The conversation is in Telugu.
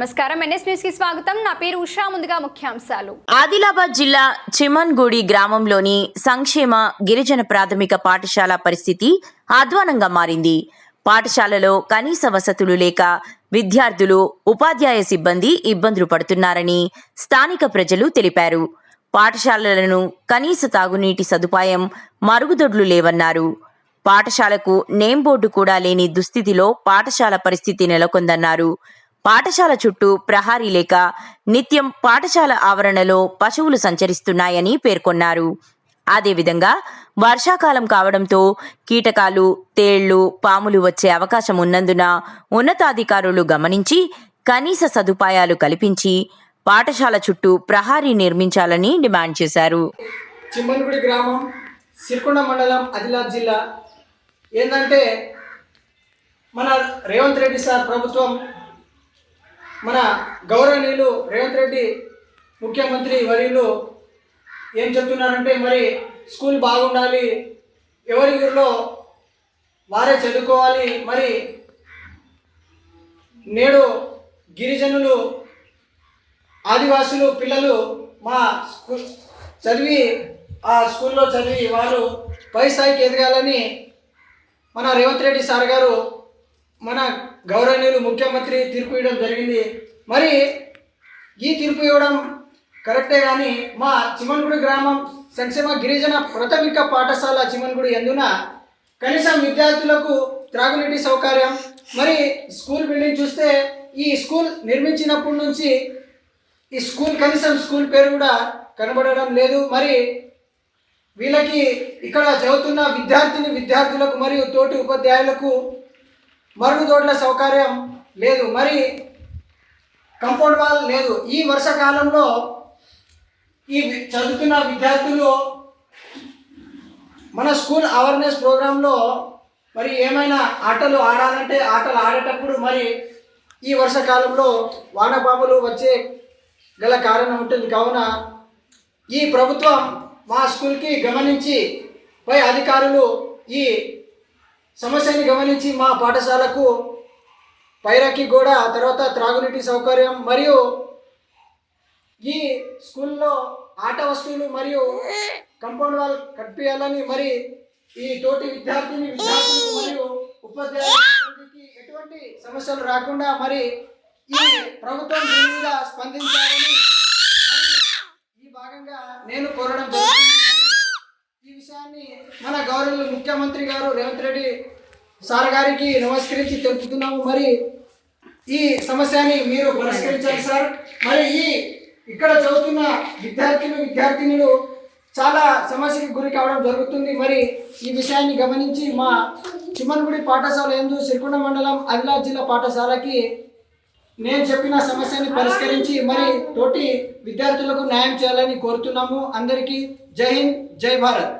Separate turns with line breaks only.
నమస్కారం. ఎన్ఎస్ న్యూస్కి స్వాగతం. నా పేరు ఉషా. ముందుగా ముఖ్యాంశాలు.
ఆదిలాబాద్ జిల్లా చిమన్గూడి గ్రామంలోని సంక్షేమ గిరిజన ప్రాథమిక పాఠశాల పరిస్థితి అధ్వానంగా మారింది. పాఠశాలలో కనీస వసతులు లేక విద్యార్థులు ఉపాధ్యాయ సిబ్బంది ఇబ్బందులు పడుతున్నారని స్థానిక ప్రజలు తెలిపారు. పాఠశాలలను కనీస తాగునీటి సదుపాయం మరుగుదొడ్లు లేవన్నారు. పాఠశాలకు నేమ్ బోర్డు కూడా లేని దుస్థితిలో పాఠశాల పరిస్థితి నెలకొందన్నారు. పాఠశాల చుట్టూ ప్రహారీ లేక నిత్యం పాఠశాల ఆవరణలో పశువులు సంచరిస్తున్నాయని పేర్కొన్నారు. అదేవిధంగా వర్షాకాలం కావడంతో కీటకాలు తేళ్ళు పాములు వచ్చే అవకాశం ఉన్నందున ఉన్నతాధికారులు గమనించి కనీస సదుపాయాలు కల్పించి పాఠశాల చుట్టూ ప్రహారీ నిర్మించాలని డిమాండ్ చేశారు.
చిమ్మన్గుడి గ్రామం సిరికొండ మండలం ఆదిలాబాద్ జిల్లా. ఏంటంటే మన రేవంత్ రెడ్డి సార్ ప్రభుత్వం మన గౌరవనీయులు రేవంత్ రెడ్డి ముఖ్యమంత్రి వర్యులు ఏం చెప్తున్నారంటే మరి స్కూల్ బాగుండాలి ఎవరి ఊరిలో వారే చదువుకోవాలి మరి నేడు గిరిజనులు ఆదివాసులు పిల్లలు మా స్కూల్ చదివి ఆ స్కూల్లో చదివి వారు పై స్థాయికి ఎదగాలని మన రేవంత్ రెడ్డి సార్ గారు మన గౌరవనీయులు ముఖ్యమంత్రి తీర్పు ఇవ్వడం జరిగింది. మరి ఈ తీర్పు ఇవ్వడం కరెక్టే కానీ మా చిమన్గుడి గ్రామం సంక్షేమ గిరిజన ప్రాథమిక పాఠశాల చిమన్గుడి ఎందున కనీసం విద్యార్థులకు త్రాగునీటి సౌకర్యం మరి స్కూల్ బిల్డింగ్ చూస్తే ఈ స్కూల్ నిర్మించినప్పటి నుంచి ఈ స్కూల్ కనీసం స్కూల్ పేరు కూడా కనబడడం లేదు. మరి వీళ్ళకి ఇక్కడ చదువుతున్న విద్యార్థిని విద్యార్థులకు మరియు తోటి ఉపాధ్యాయులకు మరుగుదొడ్ల సౌకర్యం లేదు. మరి కంపౌండ్ వాల్ లేదు. ఈ వర్షాకాలంలో ఈ చదువుతున్న విద్యార్థులు మన స్కూల్ అవేర్నెస్ ప్రోగ్రాంలో మరి ఏమైనా ఆటలు ఆడాలంటే ఆటలు ఆడేటప్పుడు మరి ఈ వర్షాకాలంలో వానపాములు వచ్చే గల కారణం ఉంటుంది. కావున ఈ ప్రభుత్వం మా స్కూల్కి గమనించి పై అధికారులు ఈ సమస్యని గమనించి మా పాఠశాలకు పైరకి కూడా తర్వాత త్రాగునీటి సౌకర్యం మరియు ఈ స్కూల్లో ఆట వస్తువులు మరియు కంపౌండ్ వాల్ కట్టియాలని మరి ఈ తోటి విద్యార్థిని విద్యార్థులకు మరియు ఉపాధ్యాయులకి ఎటువంటి సమస్యలు రాకుండా మరి ఈ ప్రభుత్వం దీని మీద స్పందించాలని ఈ భాగంగా నేను కోరడం జరుగుతుంది మరి ఈ విషయాన్ని మన ముఖ్యమంత్రి గారు రేవంత్ రెడ్డి సార్ గారికి నమస్కరించి తెలుపుతున్నాము. మరి ఈ సమస్యని మీరు పరిష్కరించాలి సార్. మరి ఈ ఇక్కడ చదువుతున్న విద్యార్థులు విద్యార్థినులు చాలా సమస్యకి గురి కావడం జరుగుతుంది. మరి ఈ విషయాన్ని గమనించి మా చిమ్మన్గుడి పాఠశాల ఎందు సిరికొండ మండలం ఆదిలాబాద్ జిల్లా పాఠశాలకి నేను చెప్పిన సమస్యని పరిష్కరించి మరి తోటి విద్యార్థులకు న్యాయం చేయాలని కోరుతున్నాము. అందరికీ జై హింద్ జై భారత్.